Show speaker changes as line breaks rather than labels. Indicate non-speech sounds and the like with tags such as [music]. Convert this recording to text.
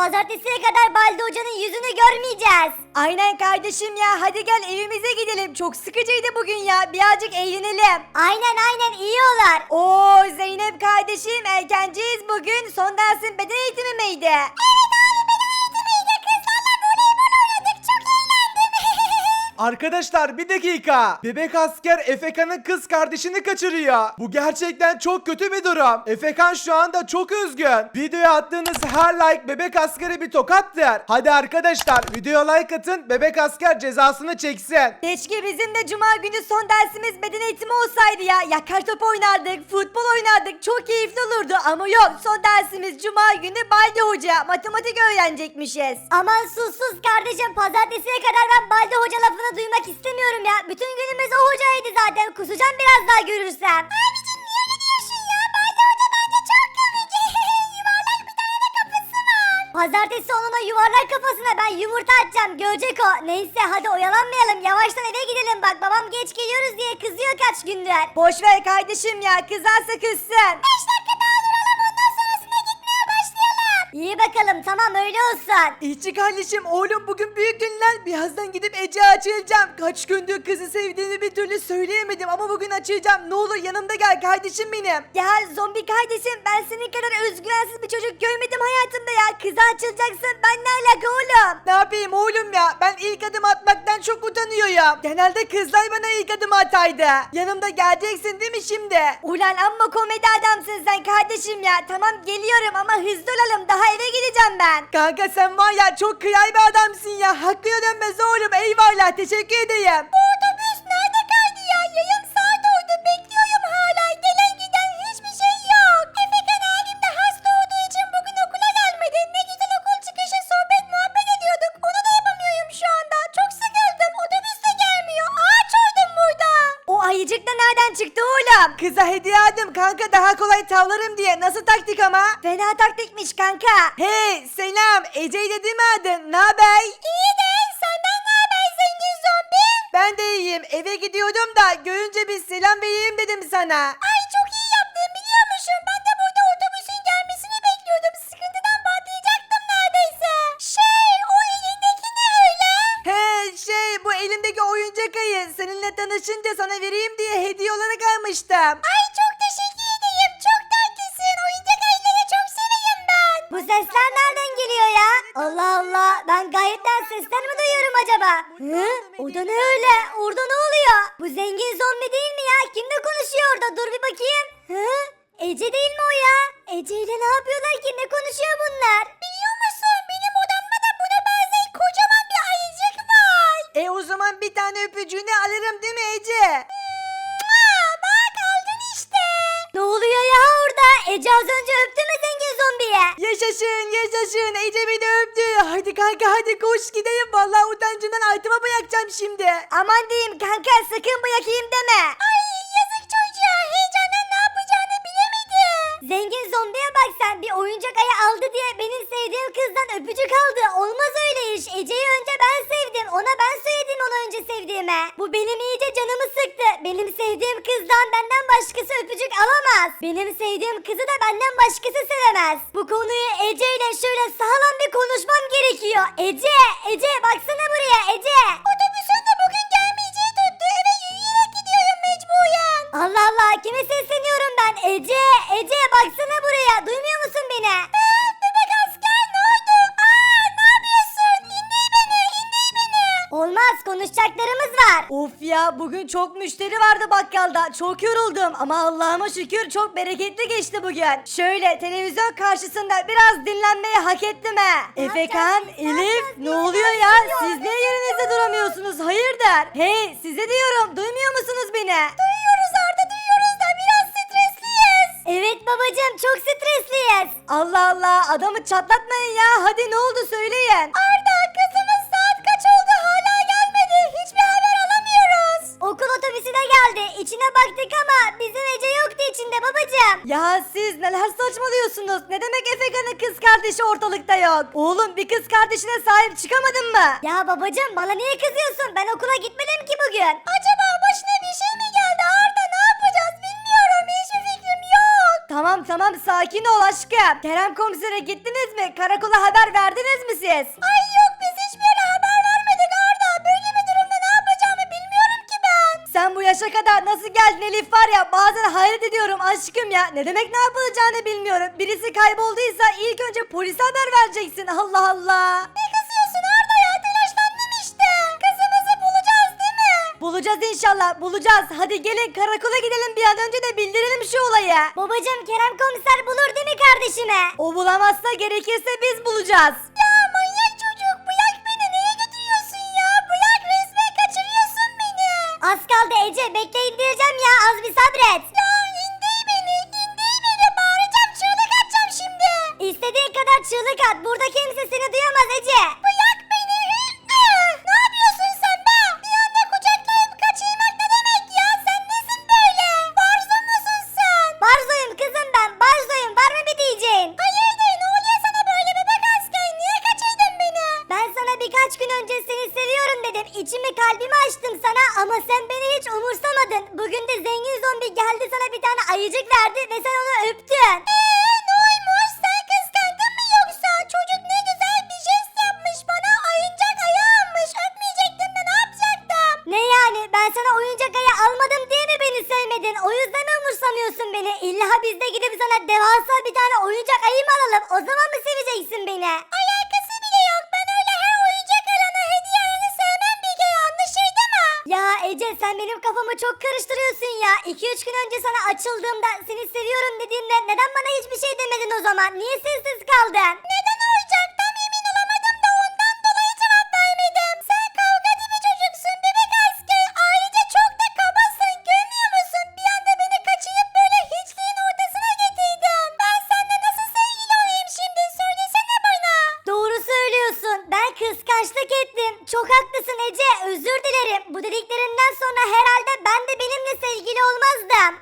pazartesiye kadar Baldi Hoca'nın yüzünü görmeyeceğiz.
Aynen kardeşim ya hadi gel evimize gidelim. Çok sıkıcıydı bugün ya. Birazcık eğlenelim.
Aynen aynen iyi olur.
Oo Zeynep kardeşim erkenciyiz bugün. Son dersin beden eğitimi miydi?
Arkadaşlar bir dakika. Bebek asker Efekan'ın kız kardeşini kaçırıyor. Bu gerçekten çok kötü bir durum. Efekan şu anda çok üzgün. Videoya attığınız her like bebek askere bir tokattır. Hadi arkadaşlar videoya like atın bebek asker cezasını çeksin.
Keşke bizim de cuma günü son dersimiz beden eğitimi olsaydı ya. Yakar top oynardık, futbol oynardık. Çok keyifli olurdu ama yok. Son dersimiz cuma günü Baldi Hoca. Matematik öğrenecekmişiz.
Aman sus sus kardeşim pazartesiye kadar ben Baldi Hoca lafını duymak istemiyorum ya. Bütün günümüz o hocaydı zaten kusacağım biraz daha görürsem. Abicim niye gidiyorsun ya? Baldi Hoca bence çok komik. [laughs] yuvarlak bir tane de kafası var. Pazartesi onun o yuvarlak kafasına ben yumurta atacağım görecek o. Neyse hadi oyalanmayalım yavaştan eve gidelim bak babam geç geliyoruz diye kızıyor kaç gündür.
Boş ver kardeşim ya. Kızarsa kızsın.
5 İyi bakalım tamam öyle olsun.
İşçi kardeşim oğlum bugün büyük günler. Birazdan gidip Ece açılacağım. Kaç gündür kızı sevdiğini bir türlü söyleyemedim ama bugün açılacağım. Ne olur yanımda gel kardeşim benim. Ya zombi kardeşim ben senin kadar özgüvensiz bir çocuk görmedim hayatımda ya. Kıza açılacaksın ben ne alaka oğlum? Ne yapayım oğlum ya ben ilk adım atmaktan çok utanıyorum. Genelde kızlar bana ilk adım ataydı. Yanımda geleceksin değil mi şimdi? Ulan amma komedi adamsın sen kardeşim ya. Tamam geliyorum ama hızlı olalım daha eve gideceğim ben. Kanka sen var ya çok kıyay bir adamsın ya. Hakkına dönmez oğlum eyvallah teşekkür edeyim. Bu kanka daha kolay tavlarım diye. Nasıl taktik ama? Fena taktikmiş kanka. Hey selam. Ece'yle değil mi adın? Ne haber? İyi de senden ne haber zengin zombi? Ben de iyiyim. Eve gidiyordum da görünce bir selam vereyim dedim sana. Ay çok iyi yaptın biliyor musun? Ben de burada otobüsün gelmesini bekliyordum. Sıkıntıdan patlayacaktım neredeyse. Şey o elindeki ne öyle? He şey bu elimdeki oyuncak ayı. Seninle tanışınca sana vereyim diye hediye olarak almıştım. Ben
gayetten sesler mi duyuyorum acaba? Hı? Orada ne öyle? Orada ne oluyor? Bu zengin zombi değil mi ya? Kimle konuşuyor orada? Dur bir bakayım. Hı? Ece değil mi o ya? Ece ile ne yapıyorlar ki? Ne konuşuyor bunlar? Biliyor musun? Benim odamda da buna benzer kocaman bir ayıcık var.
E o zaman bir tane öpücüğünü alırım değil mi Ece?
bak aldın işte. Ne oluyor ya orada? Ece az önce
Yaşasın yaşasın Ece beni öptü. Hadi kanka hadi koş gidelim. Vallahi utancından altıma bırakacağım şimdi. Aman diyeyim kanka sakın bırakayım deme.
Ay Zengin zombiye bak sen bir oyuncak ayı aldı diye benim sevdiğim kızdan öpücük aldı. Olmaz öyle iş. Ece'yi önce ben sevdim. Ona ben söyledim onu önce sevdiğime. Bu benim iyice canımı sıktı. Benim sevdiğim kızdan benden başkası öpücük alamaz. Benim sevdiğim kızı da benden başkası sevemez. Bu konuyu Ece ile şöyle sağlam bir konuşmam gerekiyor. Ece, Ece baksana buraya Ece. Otobüsün Allah Allah kime sesleniyorum ben? Ece, Ece baksana buraya. Duymuyor musun beni? bebek asker ne oldu? Aa ne yapıyorsun? İndir beni, indir beni. Olmaz konuşacaklarımız var.
Of ya bugün çok müşteri vardı bakkalda. Çok yoruldum ama Allah'ıma şükür çok bereketli geçti bugün. Şöyle televizyon karşısında biraz dinlenmeyi hak ettim he. Efekan,
yapacağız,
Elif
yapacağız,
ne oluyor ya? Siz niye yerinizde duramıyorsunuz? Hayırdır? Hey size diyorum duymuyor musunuz beni?
Duyuyoruz Evet babacığım çok stresliyiz.
Allah Allah adamı çatlatmayın ya. Hadi ne oldu söyleyin.
Arda kızımız saat kaç oldu hala gelmedi. Hiçbir haber alamıyoruz. Okul otobüsü de geldi. İçine baktık ama bizim Ece yoktu içinde babacığım.
Ya siz neler saçmalıyorsunuz? Ne demek Efekan'ın kız kardeşi ortalıkta yok? Oğlum bir kız kardeşine sahip çıkamadın mı?
Ya babacığım bana niye kızıyorsun? Ben okula gitmedim ki bugün. Acaba başına bir şey mi
Tamam tamam sakin ol aşkım. Kerem komisere gittiniz mi? Karakola haber verdiniz mi siz?
Ay yok biz hiçbir yere haber vermedik Arda. Böyle bir durumda ne yapacağımı bilmiyorum ki ben.
Sen bu yaşa kadar nasıl geldin Elif var ya bazen hayret ediyorum aşkım ya. Ne demek ne yapılacağını bilmiyorum. Birisi kaybolduysa ilk önce polise haber vereceksin Allah Allah.
Ne Bulacağız
inşallah bulacağız. Hadi gelin karakola gidelim bir an önce de bildirelim şu olayı.
Babacım Kerem komiser bulur değil mi kardeşime?
O bulamazsa gerekirse biz bulacağız.
Ya manyak çocuk bırak beni neye götürüyorsun ya? Bırak resmen kaçırıyorsun beni. Az kaldı Ece bekle indireceğim ya az bir sabret. Ya indir beni indir beni bağıracağım çığlık atacağım şimdi. İstediğin kadar çığlık at burada kimse seni duyamaz birkaç gün önce seni seviyorum dedim. İçimi kalbimi açtım sana ama sen beni hiç umursamadın. Bugün de zengin zombi geldi sana bir tane ayıcık verdi ve sen onu öptün. Ece sen benim kafamı çok karıştırıyorsun ya. 2-3 gün önce sana açıldığımda seni seviyorum dediğimde neden bana hiçbir şey demedin o zaman? Niye sessiz kaldın? Neden ettim. Çok haklısın Ece. Özür dilerim. Bu dediklerinden sonra herhalde ben de benimle sevgili olmazdım.